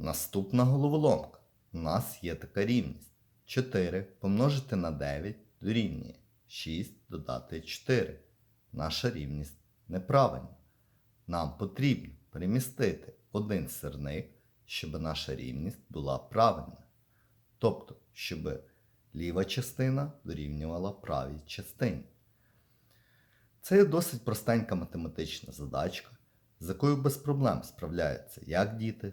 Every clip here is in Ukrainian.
Наступна головоломка. У нас є така рівність. 4 помножити на 9 дорівнює 6 додати 4. Наша рівність неправильна. Нам потрібно перемістити один сирник, щоб наша рівність була правильна. Тобто, щоб ліва частина дорівнювала правій частині. Це є досить простенька математична задачка, з якою без проблем справляються як діти,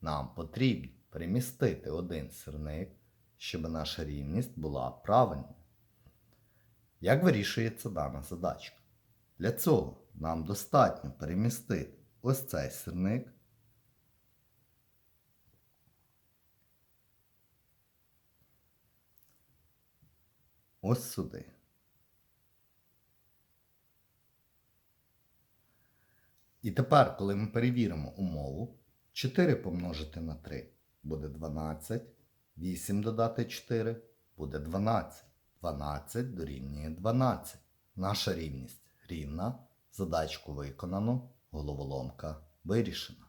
Нам потрібно перемістити один сирник, щоб наша рівність була правильна. Як вирішується дана задачка? Для цього нам достатньо перемістити ось цей сирник. Ось сюди. І тепер, коли ми перевіримо умову, 4 помножити на 3 буде 12, 8 додати 4 буде 12. 12 дорівнює 12. Наша рівність рівна. Задачку виконано, головоломка вирішена.